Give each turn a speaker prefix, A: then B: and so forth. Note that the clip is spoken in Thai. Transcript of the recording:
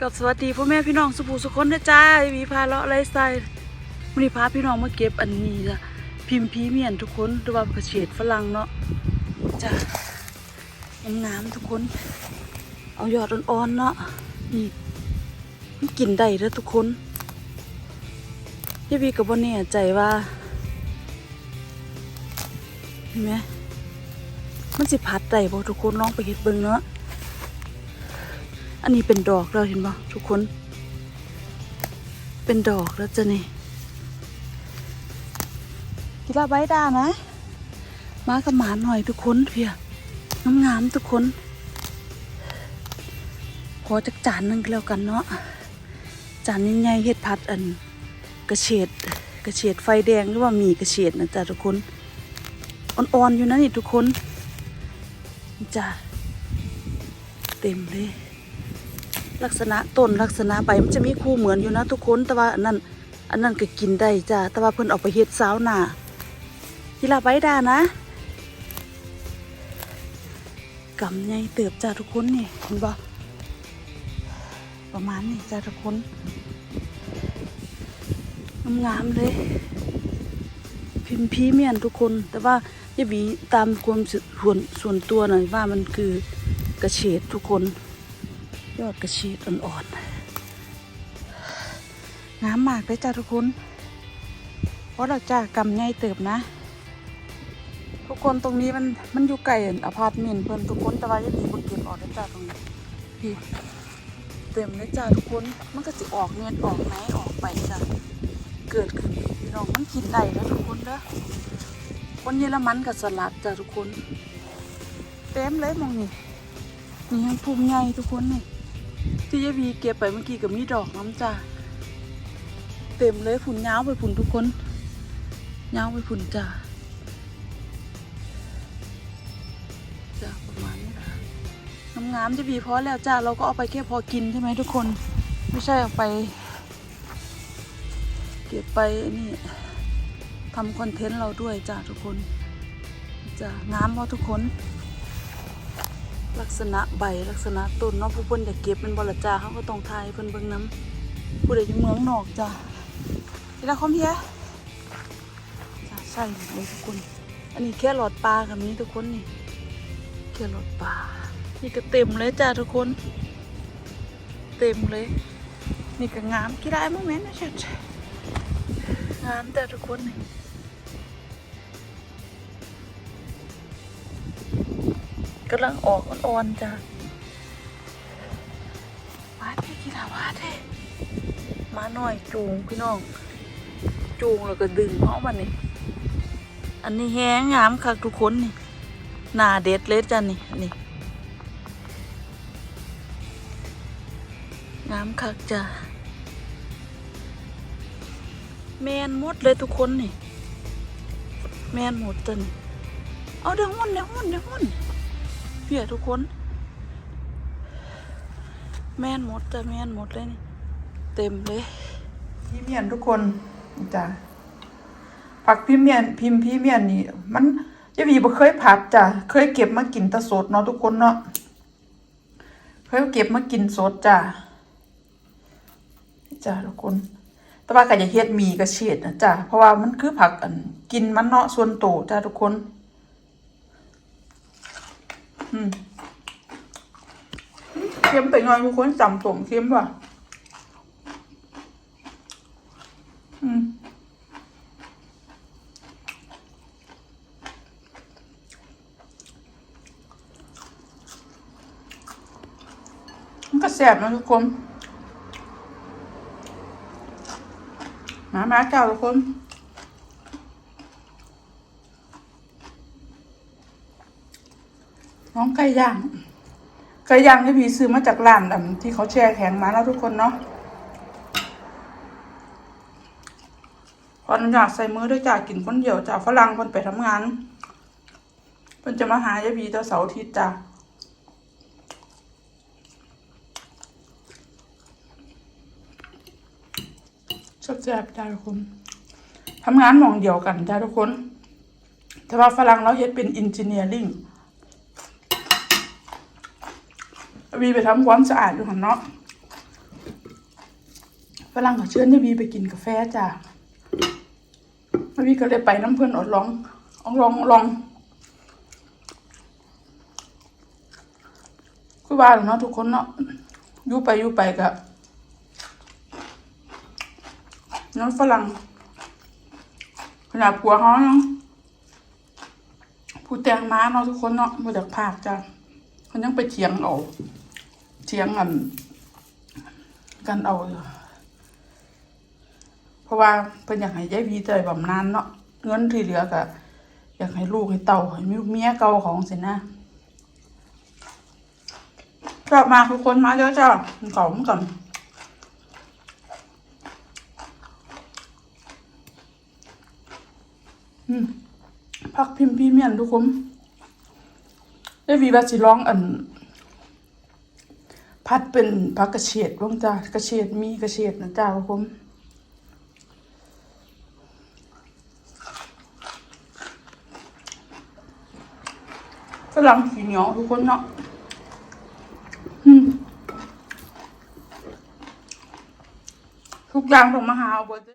A: กับสวัสดีพ่อแม่พี่น้องสุภูสุคนนะจ้าวีพาเลาะไรใส่วันนี้พาพี่น้องมาเก็บอันนี้จ้ะพิมพ์พีเมียนทุกคนหรือว่ากระเฉดฝรั่งเนาะจ้ะน้ำๆทุกคน เอายอดอ่อนๆเนาะนี่มันกินได้เด้อทุกคนยายวีกับบ่แน่ใจว่าเห็นไหมมันสิพัดได้บ่ทุกคนลองไปเฮ็ดเบิ่งเนาะ อันนี้เป็นดอกแล้วเห็นปะทุกคน เป็นดอกแล้วจ้ะนี่กีฬาใบดานะ มากับหมาหน่อยทุกคนเพียงามๆทุกคน ขอจักจานหนึงแล้วกันเนาะจานใหญ่ๆเฮ็ดผัดอัน กระเฉดกระเฉดไฟแดงหรือว่าหมีกระเฉดนะจ๊ะทุกคนอ่อนๆอยู่นะนี่ทุกคนจ้ะเต็มเลย ลักษณะต้นลักษณะใบมันจะมีคู่เหมือนอยู่นะทุกคนแต่ว่าอันนั้นอันนั้นก็กินได้จ้าแต่ว่าเพิ่นเอาไปเฮ็ดสาวหนากีฬาใบดานะกำใหญ่เติบจ้าทุกคนนี่เห็นบ่ประมาณนี้จ้าทุกคนงามๆเลย พิมพ์พีเมียนทุกคน แต่ว่าจะบีตามความส่วนส่วนตัวหน่อยว่ามันคือกระเฉดทุกคน ยอดกระชีดอ่อนๆ น้ำมากเลยจ้าทุกคน เพราะเราจะกำไงเติบนะ ทุกคนตรงนี้มันมันอยู่ไกลอพาร์ตเมนต์เพิ่นทุกคนแต่ว่ายังมีบนเก็บออกได้จ้าตรงนี้พี่เต็มเลยจ้าทุกคน มันก็สิออกเนียนออกไหนออกไปจ้าเกิดขึ้นพี่น้องมันกินได้นะทุกคนเด้อคนเยอรมันกับสลัดจ้าทุกคน เต็มเลยมองนี่นี่ยังภูมิใหญ่ทุกคนนี่ ที่ยายวีเก็บไปเมื่อกี้กับมีดอกน้ำจ้าเต็มเลยผุนยาวไปผุนทุกคนยาวไปผุนจ้าจ้าประมาณนี้ค่ะน้ำงามจะบีพอแล้วจ้าเราก็เอาไปแค่พอกินใช่ไหมทุกคน ไม่ใช่เอาไป เก็บไปนี่ทำคอนเทนต์เราด้วยจ้าทุกคนจ้างามพอทุกคน ลักษณะใบลักษณะต้นเนาะผู้เพิ่นอยากเก็บเป็นบลจ้าเขาก็ต้องทายเพิ่นเบิ่งน้ำผู้ใดอยู่เมืองนอกจ้าเวลาคอมเฮียจ้าใช่เลยทุกคน อันนี้แค่หลอดปลากับนี้ทุกคนนี่แค่หลอดปลานี่ก็เต็มเลยจ้าทุกคน เต็มเลย นี่ก็งามกี่ได้โมเมนต์นะชัดงามแต่ทุกคนนี่ กำลังออกอ่อนๆจ้ะวาดให้กีฬาวาดให้มาหน่อยจูงพี่น้อง จูงแล้วก็ดึงเอามานี่อันนี้แห้งงามคักทุกคนนี่หน้าเด็ดเลยจ้ะนี่นี่งามคักจ้ะแมนหมดเลยทุกคนนี่ แมนหมดจ้ะนี่เอาเดี๋ยวหุ่นเดี๋ยวหุ่นเดี๋ยวหุ่นเพียทุกคน แม่นหมดแต่แม่นหมดเลยนี่ เต็มเลยพี่เมียนทุกคนจ้ะผักพี่เมียนพิมพ์พี่เมียนนี่มันยายวีบ่เคยผัดจ้ะเคยเก็บมากินแตะสดเนาะทุกคนเนาะเคยเก็บมากินสดจ้ะจ้ะทุกคน แต่ว่าก็อย่าเฮ็ดมีกระเฉดนะจ้ะเพราะว่ามันคือผักอันกินมันเนาะส่วนโตวจ้ะทุกคน อืมเค็มไปหน่อยทุกคนจำผมเค็มว่ะอืมก็แซ่บนะทุกคน มา มาเจ้าทุกคน น้องไก่ย่างไก่ย่างที่พี่ซื้อมาจากร้านดำที่เขาแช่แข็งมาแล้วทุกคนเนาะขออนุญาตใส่มือด้วยจ้ากินคนเดียวจ้าฝรั่งคนไปทำงานเพิ่นจะมาหายายบีตอนเสาร์อาทิตย์จ้าชอบแซ่บจ้าทุกคนทำงานมองเดียวกันจ้าทุกคน แต่ว่าฝรั่งเราเฮ็ดเป็นอินจิเนียริ่ง วีไปทำความสะอาดอยู่หันเนาะฝรั่งเขาเชิญยายบีไปกินกาแฟจ้ะยายบีก็เลยไปน้ำเพื่อนอดลองลองลองลองคือว่าแหละเนาะทุกคนเนาะอยู่ไปอยู่ไปก็น้ำฝรั่งขนาดผัวเขาเนาะผู้แต่งม้าเนาะทุกคนเนาะมาจากภาคจ้ะเขายังไปเถียงเอา เถียงกัน กันเอา เพราะว่าเพิ่นอยากให้ยายบีเตยบำนาญเนาะเงินที่เหลือก็อยากให้ลูกให้เต่าให้มีเมียเก่าของสินะกลับมาทุกคนมาเยอะจ้าขอมก่อนพักพิมพ์พี่เมียนทุกคนยายบีบาสิร้องอัน พัดเป็นพักกระเฉดลงจ้ากระเฉดมีกระเฉดนะจ้าครับผมกำลังสีเหนียวทุกคนเนาะทุกอย่างต้องมาหาเอาไว้